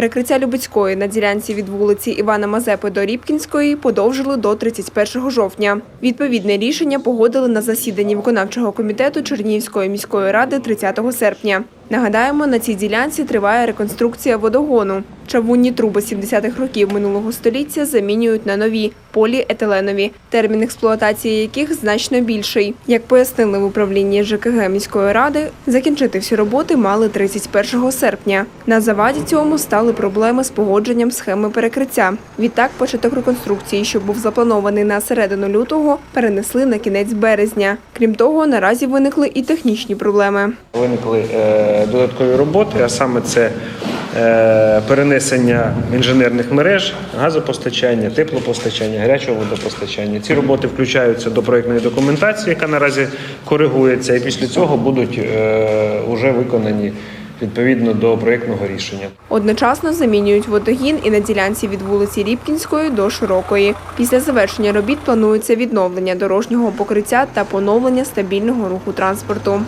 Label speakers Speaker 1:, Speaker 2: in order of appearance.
Speaker 1: Перекриття Любицької на ділянці від вулиці Івана Мазепи до Рібкінської подовжили до 31 жовтня. Відповідне рішення погодили на засіданні виконавчого комітету Чернігівської міської ради 30 серпня. Нагадаємо, на цій ділянці триває реконструкція водогону. Чавунні труби 70-х років минулого століття замінюють на нові поліетиленові, термін експлуатації яких значно більший. Як пояснили в управлінні ЖКГ міської ради, закінчити всі роботи мали 31 серпня. На заваді цьому стали проблеми з погодженням схеми перекриття. Відтак, початок реконструкції, що був запланований на середину лютого, перенесли на кінець березня. Крім того, наразі виникли і технічні проблеми.
Speaker 2: Виникли е, додаткові роботи, а саме це е, перенесення інженерних мереж, газопостачання, теплопостачання, гарячого водопостачання. Ці роботи включаються до проєктної документації, яка наразі коригується, і після цього будуть е, уже виконані відповідно до проєктного рішення.
Speaker 1: Одночасно замінюють водогін і на ділянці від вулиці Рібкінської до Широкої. Після завершення робіт планується відновлення дорожнього покриття та поновлення стабільного руху транспорту.